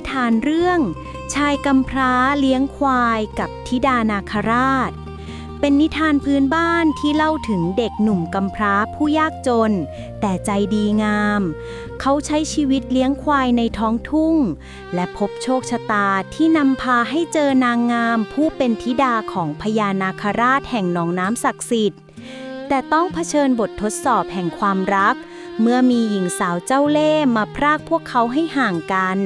ทีวิดีโอนิทานเรื่อง ชายกำพร้าเลี้ยงควายกับธิดานาคราช เป็นนิทานพื้นบ้านที่เล่าถึงเด็กหนุ่มกำพร้าผู้ยากจน แต่ใจดีงาม เขาใช้ชีวิตเลี้ยงควายในท้องทุ่ง และพบโชคชะตาที่นำพาให้เจอนางงามผู้เป็นธิดาของพญานาคราชแห่งหนองน้ำศักดิ์สิทธิ์ แต่ต้องเผชิญบททดสอบแห่งความรักเมื่อมีหญิงสาวเจ้าเล่ห์มาพรากพวกเขาให้ห่างกัน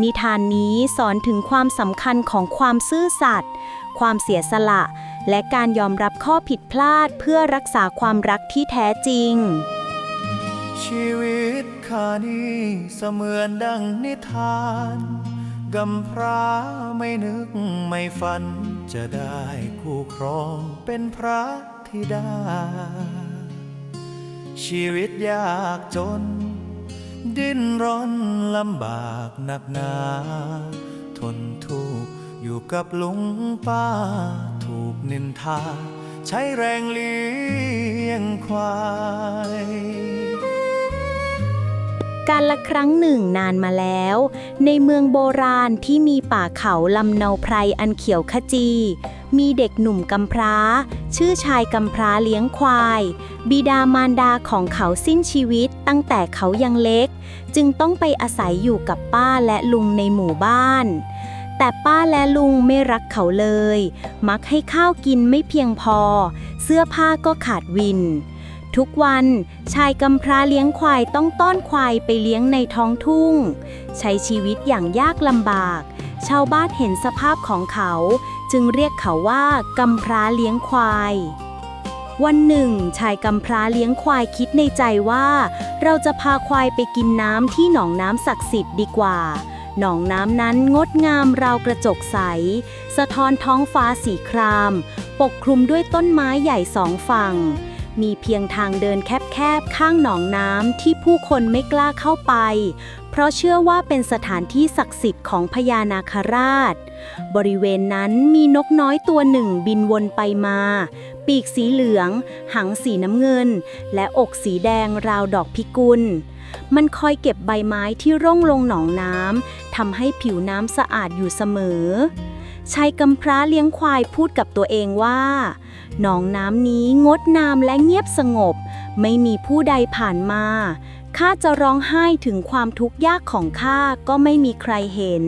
นิทานนี้สอนถึงความสำคัญของความซื่อสัตย์ความเสียสละ และการยอมรับข้อผิดพลาดเพื่อรักษาความรักที่แท้จริง ชีวิตข้านี้เสมือนดังนิทานกำพร้าไม่นึกไม่ฝัน จะได้คู่ครองเป็นพระธิดา ชีวิตยากจน ดิ้นรนลำบากหนักหนา ทนทุกข์อยู่กับลุงป้า ถูกนินทา ใช้แรงเลี้ยงควายการละครั้งหนึ่งนานมาแล้ว ในเมืองโบราณที่มีป่าเขาลำเนาไพรอันเขียวขจี มีเด็กหนุ่มกำพร้า ชื่อชายกำพร้าเลี้ยงควาย บิดามารดาของเขาสิ้นชีวิตตั้งแต่เขายังเล็ก จึงต้องไปอาศัยอยู่กับป้าและลุงในหมู่บ้าน แต่ป้าและลุงไม่รักเขาเลย มักให้ข้าวกินไม่เพียงพอ เสื้อผ้าก็ขาดวินทุกวันชายกำพร้าเลี้ยงควายต้องต้อนควายไปเลี้ยงในท้องทุ่ง ใช้ชีวิตอย่างยากลำบาก ชาวบ้านเห็นสภาพของเขา จึงเรียกเขาว่ากำพร้าเลี้ยงควาย วันหนึ่ง ชายกำพร้าเลี้ยงควายคิดในใจว่า เราจะพาควายไปกินน้ำที่หนองน้ำศักดิ์สิทธิ์ดีกว่า หนองน้ำนั้นงดงามราวกระจกใส สะท้อนท้องฟ้าสีคราม ปกคลุมด้วยต้นไม้ใหญ่สองฝั่งมีเพียงทางเดินแคบๆ ข้างหนองน้ำที่ผู้คนไม่กล้าเข้าไป เพราะเชื่อว่าเป็นสถานที่ศักดิ์สิทธิ์ของพญานาคราช บริเวณนั้นมีนกน้อยตัวหนึ่งบินวนไปมา ปีกสีเหลือง หางสีน้ำเงิน และอกสีแดงราวดอกพิกุล มันคอยเก็บใบไม้ที่ร่องลงหนองน้ำทำให้ผิวน้ำสะอาดอยู่เสมอชายกำพร้าเลี้ยงควายพูดกับตัวเองว่า หนองน้ำนี้งดงามและเงียบสงบ ไม่มีผู้ใดผ่านมา ข้าจะร้องไห้ถึงความทุกข์ยากของข้าก็ไม่มีใครเห็น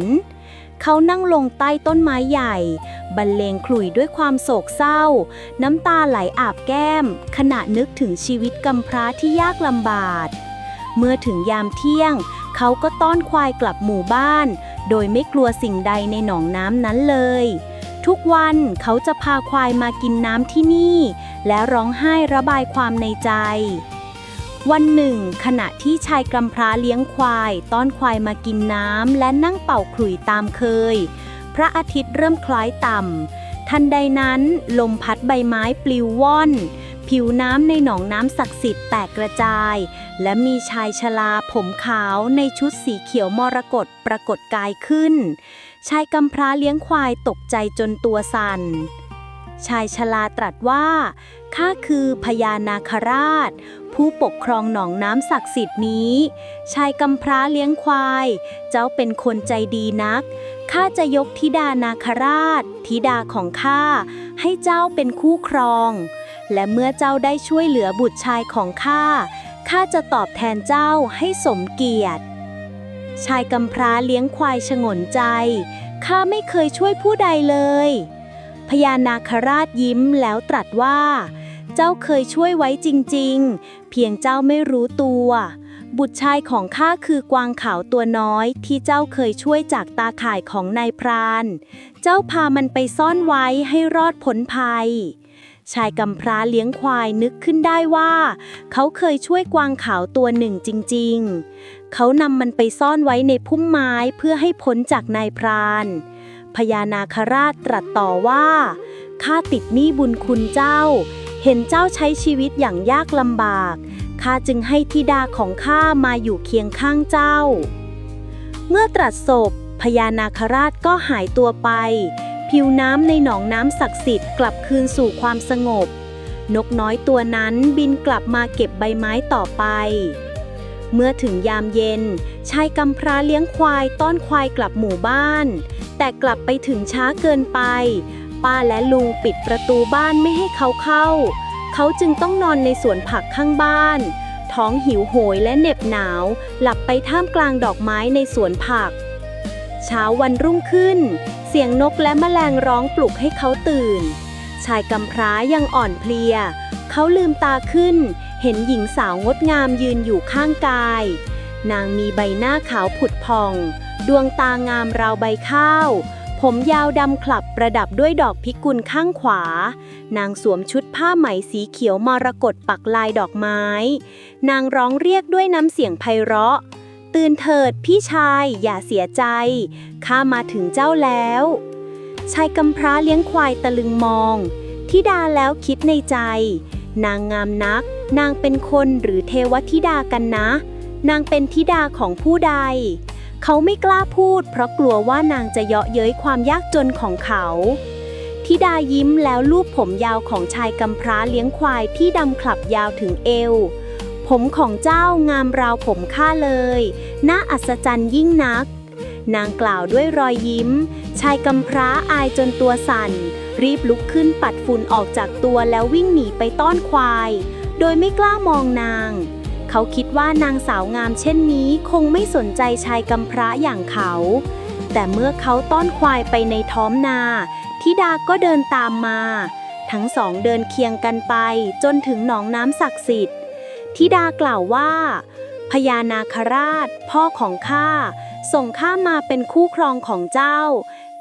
เขานั่งลงใต้ต้นไม้ใหญ่ บรรเลงขลุ่ยด้วยความโศกเศร้า น้ำตาไหลอาบแก้ม ขณะนึกถึงชีวิตกำพร้าที่ยากลำบากเมื่อถึงยามเที่ยง เขาก็ต้อนควายกลับหมู่บ้าน โดยไม่กลัวสิ่งใดในหนองน้ำนั้นเลย ทุกวันเขาจะพาควายมากินน้ำที่นี่ และร้องไห้ระบายความในใจ วันหนึ่ง ขณะที่ชายกำพร้าเลี้ยงควาย ต้อนควายมากินน้ำและนั่งเป่าขลุ่ยตามเคย พระอาทิตย์เริ่มคล้อยต่ำทันใดนั้น ลมพัดใบไม้ปลิวว่อน ผิวน้ำในหนองน้ำศักดิ์สิทธิ์แตกกระจาย และมีชายชราผมขาวในชุดสีเขียวมรกตปรากฏกายขึ้น ชายกำพร้าเลี้ยงควายตกใจจนตัวสั่น ชายชราตรัสว่า ข้าคือพญานาคราช ผู้ปกครองหนองน้ำศักดิ์สิทธิ์นี้ ชายกำพร้าเลี้ยงควาย เจ้าเป็นคนใจดีนัก ข้าจะยกธิดานาคราช ธิดาของข้า ให้เจ้าเป็นคู่ครอง และเมื่อเจ้าได้ช่วยเหลือบุตรชายของข้า ข้าจะตอบแทนเจ้าให้สมเกียรติ ชายกำพร้าเลี้ยงควายฉงนใจ ข้าไม่เคยช่วยผู้ใดเลย พญานาคราชยิ้มแล้วตรัสว่า เจ้าเคยช่วยไว้จริงๆ เพียงเจ้าไม่รู้ตัว บุตรชายของข้าคือกวางขาวตัวน้อยที่เจ้าเคยช่วยจากตาข่ายของนายพราน เจ้าพามันไปซ่อนไว้ให้รอดพ้นภัยชายกำพร้าเลี้ยงควายนึกขึ้นได้ว่า เขาเคยช่วยกวางขาวตัวหนึ่งจริง ๆ เขานำมันไปซ่อนไว้ในพุ่มไม้เพื่อให้พ้นจากนายพราน พญานาคราชตรัสต่อว่าข้าติดหนี้บุญคุณเจ้า เห็นเจ้าใช้ชีวิตอย่างยากลำบากข้าจึงให้ธิดาของข้ามาอยู่เคียงข้างเจ้า เมื่อตรัสศพพญานาคราชก็หายตัวไป ผิวน้ำในหนองน้ำศักดิ์สิทธิ์กลับคืนสู่ความสงบ นกน้อยตัวนั้นบินกลับมาเก็บใบไม้ต่อไป เมื่อถึงยามเย็น ชายกำพร้าเลี้ยงควายต้อนควายกลับหมู่บ้าน แต่กลับไปถึงช้าเกินไป ป้าและลุงปิดประตูบ้านไม่ให้เขาเข้า เขาจึงต้องนอนในสวนผักข้างบ้าน ท้องหิวโหยและเหน็บหนาว หลับไปท่ามกลางดอกไม้ในสวนผัก เช้าวันรุ่งขึ้น เสียงนกและแมลงร้องปลุกให้เขาตื่น ชายกำพร้ายังอ่อนเพลีย เขาลืมตาขึ้น เห็นหญิงสาวงดงามยืนอยู่ข้างกาย นางมีใบหน้าขาวผุดผ่อง ดวงตางามราวใบข้าว ผมยาวดำคลับประดับด้วยดอกพิกุลข้างขวา นางสวมชุดผ้าไหมสีเขียวมรกตปักลายดอกไม้ นางร้องเรียกด้วยน้ำเสียงไพเราะ ตื่นเถิดพี่ชายอย่าเสียใจ ข้ามาถึงเจ้าแล้วชายกำพร้าเลี้ยงควายตะลึงมอง ทิดาแล้วคิดในใจ นางงามนัก นางเป็นคนหรือเทวธิดากันนะ นางเป็นธิดาของผู้ใด เขาไม่กล้าพูด เพราะกลัวว่านางจะเยาะเย้ยความยากจนของเขาธิดายิ้มแล้วลูบผมยาวของชายกำพร้าเลี้ยงควายที่ดำคลับยาวถึงเอว ผมของเจ้างามราวผมข้าเลย น่าอัศจรรย์ยิ่งนัก นางกล่าวด้วยรอยยิ้ม ชายกำพร้าอายจนตัวสั่น รีบลุกขึ้นปัดฝุ่นออกจากตัวแล้ววิ่งหนีไปต้อนควาย โดยไม่กล้ามองนาง เขาคิดว่านางสาวงามเช่นนี้คงไม่สนใจชายกำพร้าอย่างเขา แต่เมื่อเขาต้อนควายไปในท้อมนาธิดาก็เดินตามมา ทั้งสองเดินเคียงกันไปจนถึงหนองน้ำศักดิ์สิทธิ์ธิดากล่าวว่าพญานาคราช พ่อของข้าส่งข้ามาเป็นคู่ครองของเจ้า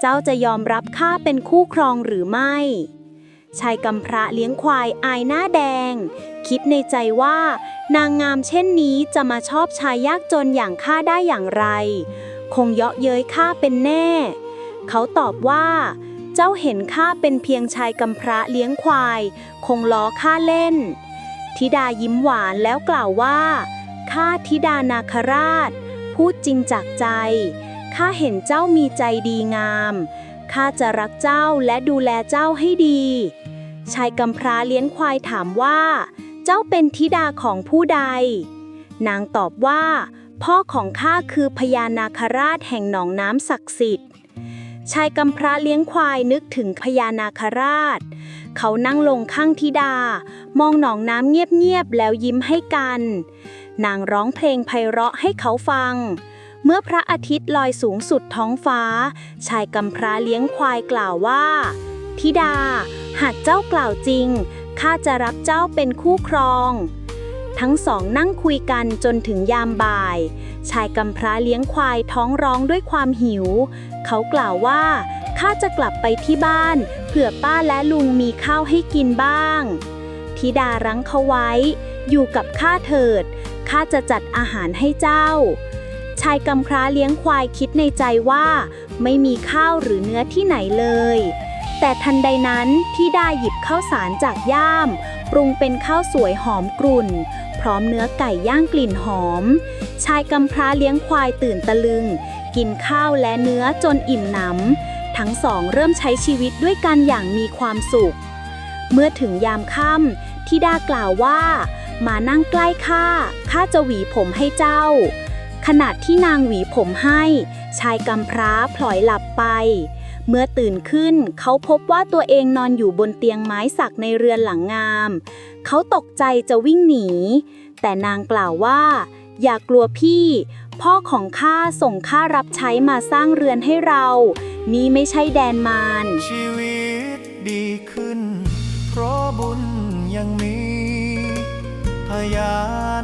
เจ้าจะยอมรับข้าเป็นคู่ครองหรือไม่ชายกำพระเลี้ยงควายอายหน้าแดง คิดในใจว่า นางงามเช่นนี้จะมาชอบชายยากจนอย่างข้าได้อย่างไร คงเยาะเย้ยข้าเป็นแน่ เขาตอบว่า เจ้าเห็นข้าเป็นเพียงชายกำพระเลี้ยงควาย คงล้อข้าเล่น ธิดายิ้มหวานแล้วกล่าวว่าข้าธิดานาคราช พูดจริงจากใจ ข้าเห็นเจ้ามีใจดีงาม ข้าจะรักเจ้าและดูแลเจ้าให้ดี ชายกำพร้าเลี้ยงควายถามว่า เจ้าเป็นธิดาของผู้ใด นางตอบว่า พ่อของข้าคือพญานาคราชแห่งหนองน้ำศักดิ์สิทธิ์ ชายกำพร้าเลี้ยงควายนึกถึงพญานาคราช เขานั่งลงข้างธิดา มองหนองน้ำเงียบๆแล้วยิ้มให้กัน นางร้องเพลงไพเราะให้เขาฟัง เมื่อพระอาทิตย์ลอยสูงสุดท้องฟ้า ชายกำพร้าเลี้ยงควายกล่าวว่าธิดา หากเจ้ากล่าวจริง ข้าจะรับเจ้าเป็นคู่ครอง ทั้งสองนั่งคุยกันจนถึงยามบ่าย ชายกำพร้าเลี้ยงควายท้องร้องด้วยความหิว เขากล่าวว่า ข้าจะกลับไปที่บ้าน เผื่อป้าและลุงมีข้าวให้กินบ้าง ธิดารั้งเขาไว้ อยู่กับข้าเถิด ข้าจะจัดอาหารให้เจ้า ชายกำพร้าเลี้ยงควายคิดในใจว่า ไม่มีข้าวหรือเนื้อที่ไหนเลย แต่ทันใดนั้นที่ได้หยิบข้าวสารจากย่าม ปรุงเป็นข้าวสวยหอมกรุ่น พร้อมเนื้อไก่ย่างกลิ่นหอม ชายกำพร้าเลี้ยงควายตื่นตะลึง กินข้าวและเนื้อจนอิ่มหนำทั้งสองเริ่มใช้ชีวิตด้วยกันอย่างมีความสุข เมื่อถึงยามค่ำที่ดากล่าวว่า มานั่งใกล้ข้าข้าจะหวีผมให้เจ้า ขณะที่นางหวีผมให้ ชายกำพร้าพลอยหลับไป เมื่อตื่นขึ้นเขาพบว่าตัวเองนอนอยู่บนเตียงไม้สักในเรือนหลังงาม เขาตกใจจะวิ่งหนี แต่นางกล่าวว่า อย่ากลัวพี่ พ่อของข้าส่งข้ารับใช้มาสร้างเรือนให้เรา นี่ไม่ใช่แดนมารชีวิตดีขึ้น เพราะบุญยังมีพญา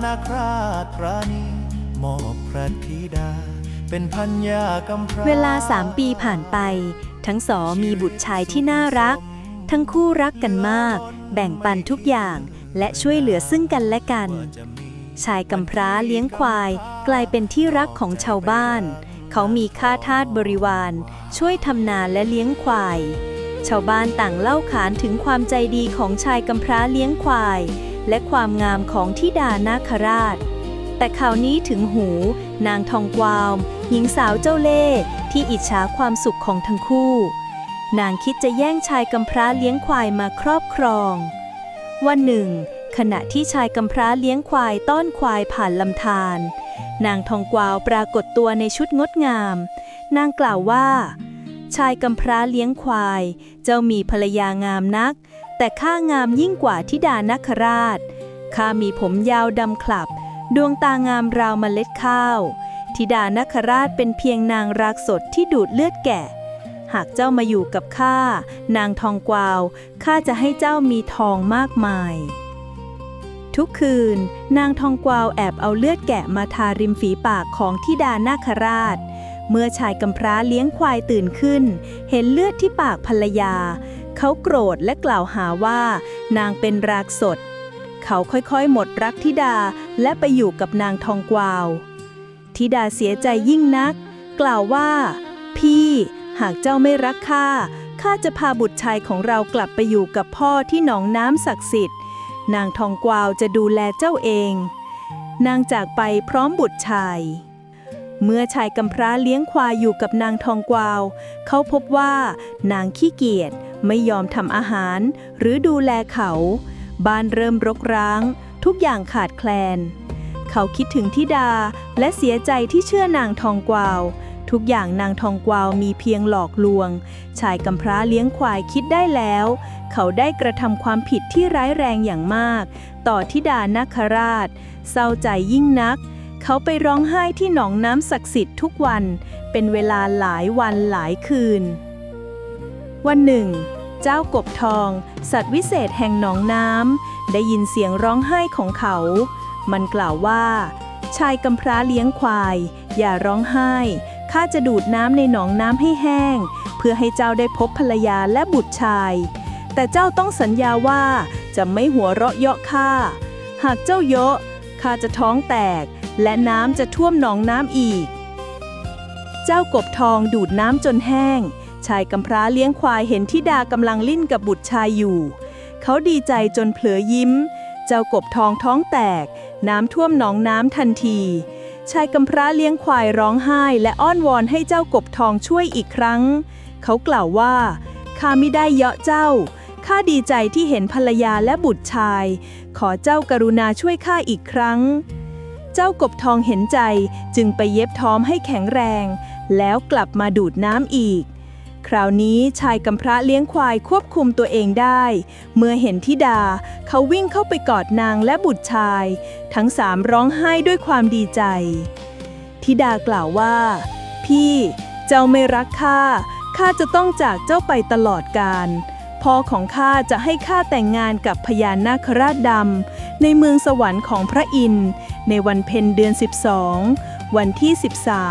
นาคราชพระนี มอบพระธิดา เป็นพัญญากำพร้าเวลาสามปีผ่านไป ทั้งสองมีบุตรชายที่น่ารัก ทั้งคู่รักกันมาก แบ่งปันทุกอย่างและช่วยเหลือซึ่งกันและกัน ชายกำพร้าเลี้ยงควายกลายเป็นที่รักของชาวบ้าน เขามีข้าทาสบริวาร ช่วยทำนาและเลี้ยงควาย ชาวบ้านต่างเล่าขานถึงความใจดีของชายกำพร้าเลี้ยงควาย และความงามของทิดานาคราช แต่ข่าวนี้ถึงหู นางทองกวาว หญิงสาวเจ้าเล่ห์ที่อิจฉาความสุขของทั้งคู่ นางคิดจะแย่งชายกำพร้าเลี้ยงควายมาครอบครอง วันหนึ่ง ขณะที่ชายกำพร้าเลี้ยงควายต้อนควายผ่านลำธารนางทองกวาวปรากฏตัวในชุดงดงาม นางกล่าวว่า ชายกำพร้าเลี้ยงควาย เจ้ามีภรรยางามนัก แต่ข้างามยิ่งกว่าทิดานาคราชข้ามีผมยาวดำคลับ ดวงตางามราวเมล็ดข้าว ธิดานาคราชเป็นเพียงนางรากสดที่ดูดเลือดแก่ หากเจ้ามาอยู่กับข้า นางทองกวาว ข้าจะให้เจ้ามีทองมากมาย ทุกคืน นางทองกวาวแอบเอาเลือดแกะมาทาริมฝีปากของธิดานาคราช เมื่อชายกำพร้าเลี้ยงควายตื่นขึ้น เห็นเลือดที่ปากภรรยา เขาโกรธและกล่าวหาว่า นางเป็นรากสด เขาค่อยๆ หมดรักธิดาและไปอยู่กับนางทองกวาวธิดาเสียใจยิ่งนัก กล่าวว่า พี่หากเจ้าไม่รักข้าข้าจะพาบุตรชายของเรากลับไปอยู่กับพ่อที่หนองน้ำศักดิ์สิทธิ์ นางทองกวาวจะดูแลเจ้าเอง นางจากไปพร้อมบุตรชาย เมื่อชายกำพร้าเลี้ยงควายอยู่กับนางทองกวาว เขาพบว่านางขี้เกียจไม่ยอมทำอาหาร หรือดูแลเขา บ้านเริ่มรกร้าง ทุกอย่างขาดแคลน เขาคิดถึงทิดาและเสียใจที่เชื่อนางทองกวาว ทุกอย่างนางทองกวาวมีเพียงหลอกลวง ชายกำพร้าเลี้ยงควายคิดได้แล้ว เขาได้กระทำความผิดที่ร้ายแรงอย่างมาก ต่อทิดานาคราช เศร้าใจยิ่งนัก เขาไปร้องไห้ที่หนองน้ำศักดิ์สิทธิ์ทุกวัน เป็นเวลาหลายวันหลายคืน วันหนึ่ง เจ้ากบทอง สัตว์วิเศษแห่งหนองน้ำได้ยินเสียงร้องไห้ของเขา มันกล่าวว่า ชายกำพร้าเลี้ยงควาย อย่าร้องไห้ ข้าจะดูดน้ำในหนองน้ำให้แห้ง เพื่อให้เจ้าได้พบภรรยาและบุตรชาย แต่เจ้าต้องสัญญาว่าจะไม่หัวเราะเยาะข้า หากเจ้าเยาะข้าจะท้องแตก และน้ำจะท่วมหนองน้ำอีก เจ้ากบทองดูดน้ำจนแห้ง ชายกำพร้าเลี้ยงควายเห็นทิดากำลังลิ้นกับบุตรชายอยู่ เขาดีใจจนเผลอยิ้ม เจ้ากบทองท้องแตก น้ำท่วมหนองน้ำทันที ชายกำพร้าเลี้ยงควายร้องไห้และอ้อนวอนให้เจ้ากบทองช่วยอีกครั้ง เขากล่าวว่าข้าไม่ได้เยาะเจ้าข้าดีใจที่เห็นภรรยาและบุตรชาย ขอเจ้ากรุณาช่วยข้าอีกครั้ง เจ้ากบทองเห็นใจจึงไปเย็บท้อมให้แข็งแรง แล้วกลับมาดูดน้ำอีก คราวนี้ชายกำพร้าเลี้ยงควายควบคุมตัวเองได้ เมื่อเห็นทิดา เขาวิ่งเข้าไปกอดนางและบุตรชาย ทั้งสามร้องไห้ด้วยความดีใจ ทิดากล่าวว่า พี่ เจ้าไม่รักข้าข้าจะต้องจากเจ้าไปตลอดกาลพ่อของข้าจะให้ข้าแต่งงานกับพญานาคราชดำในเมืองสวรรค์ของพระอินทร์ในวันเพ็ญเดือน 12 วันที่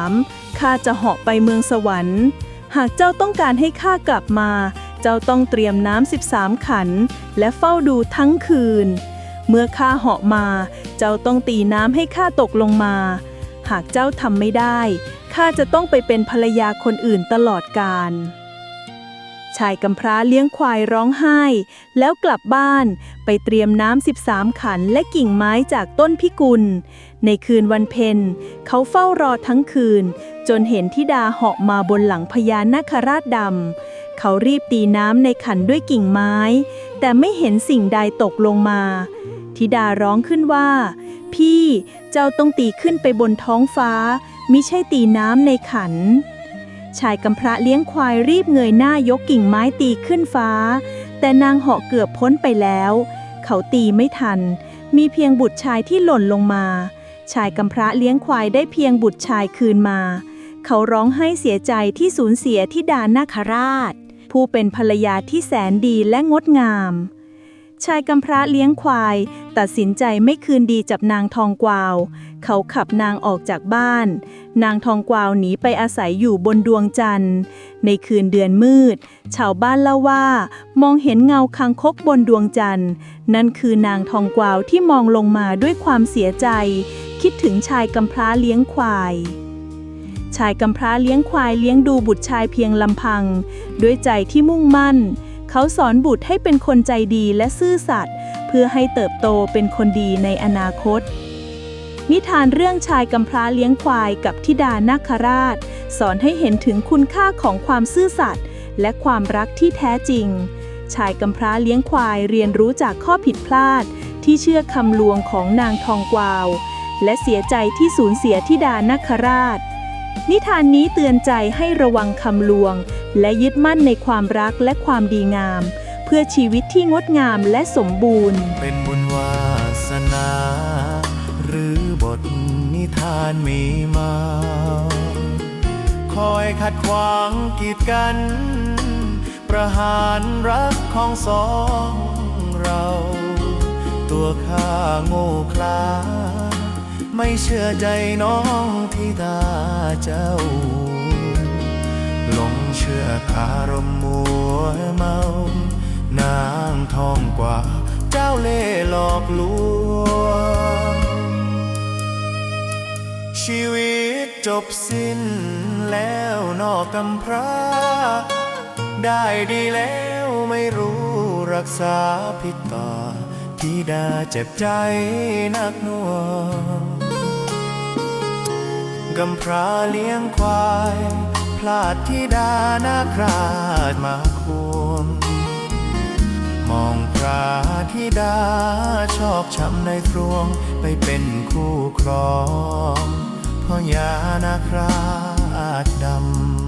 13ข้าจะเหาะไปเมืองสวรรค์ หากเจ้าต้องการให้ข้ากลับมา เจ้าต้องเตรียมน้ำ13ขัน และเฝ้าดูทั้งคืน เมื่อข้าเหาะมา เจ้าต้องตีน้ำให้ข้าตกลงมา หากเจ้าทำไม่ได้ ข้าจะต้องไปเป็นภรรยาคนอื่นตลอดกาล ชายกำพร้าเลี้ยงควายร้องไห้ แล้วกลับบ้านไปเตรียมน้ำ13ขันและกิ่งไม้จากต้นพิกุล ในคืนวันเพ็ญเขาเฝ้ารอทั้งคืน จนเห็นทิดาเหาะมาบนหลังพญานาคราชดำ เขารีบตีน้ำในขันด้วยกิ่งไม้ แต่ไม่เห็นสิ่งใดตกลงมา ธิดาร้องขึ้นว่า พี่เจ้าต้องตีขึ้นไปบนท้องฟ้า มิใช่ตีน้ำในขัน ชายกำพร้าเลี้ยงควายรีบเงยหน้ายกกิ่งไม้ตีขึ้นฟ้า แต่นางเหาะเกือบพ้นไปแล้ว เขาตีไม่ทัน มีเพียงบุตรชายที่หล่นลงมา ชายกำพร้าเลี้ยงควายได้เพียงบุตรชายคืนมา เขาร้องไห้เสียใจที่สูญเสียที่ดานาคราช ผู้เป็นภรรยาที่แสนดีและงดงาม ชายกำพร้าเลี้ยงควาย ตัดสินใจไม่คืนดีจับนางทองกวาว เขาขับนางออกจากบ้าน นางทองกวาวหนีไปอาศัยอยู่บนดวงจันทร์ ในคืนเดือนมืด ชาวบ้านเล่าว่า มองเห็นเงาคางคกบนดวงจันทร์ นั่นคือนางทองกวาวที่มองลงมาด้วยความเสียใจ คิดถึงชายกำพร้าเลี้ยงควายชายกำพร้าเลี้ยงควายเลี้ยงดูบุตรชายเพียงลำพัง ด้วยใจที่มุ่งมั่น เขาสอนบุตรให้เป็นคนใจดีและซื่อสัตย์เพื่อให้เติบโตเป็นคนดีในอนาคต นิทานเรื่องชายกำพร้าเลี้ยงควายกับทิดานาคราช สอนให้เห็นถึงคุณค่าของความซื่อสัตย์และความรักที่แท้จริง ชายกำพร้าเลี้ยงควายเรียนรู้จากข้อผิดพลาด ที่เชื่อคำลวงของนางทองกวาว และเสียใจที่สูญเสียธิดานาคราช นิทานนี้เตือนใจให้ระวังคำลวง และยึดมั่นในความรักและความดีงาม เพื่อชีวิตที่งดงามและสมบูรณ์ เป็นบุญวาสนา หรือบทนิทานมีมา คอยขัดขวางกีดกัน ประหารรักของสองเรา ตัวข้าโง่คลาไม่เชื่อใจน้องที่ตาเจ้า เชื่อคารมมัวเมานางทองกว่า เจ้าเล่ห์หลอกลวง ชีวิตจบสิ้นแล้วนอกกำพร้า ได้ดีแล้วไม่รู้รักษาผิดต่อที่ดาเจ็บใจนักหน่วงกำพร้าเลี้ยงควาย ลาดที่ดานาคราชมาควงมองพระธิดาชอกช้ำในครวงไปเป็นคู่ครองพ่อยานาคราชดำ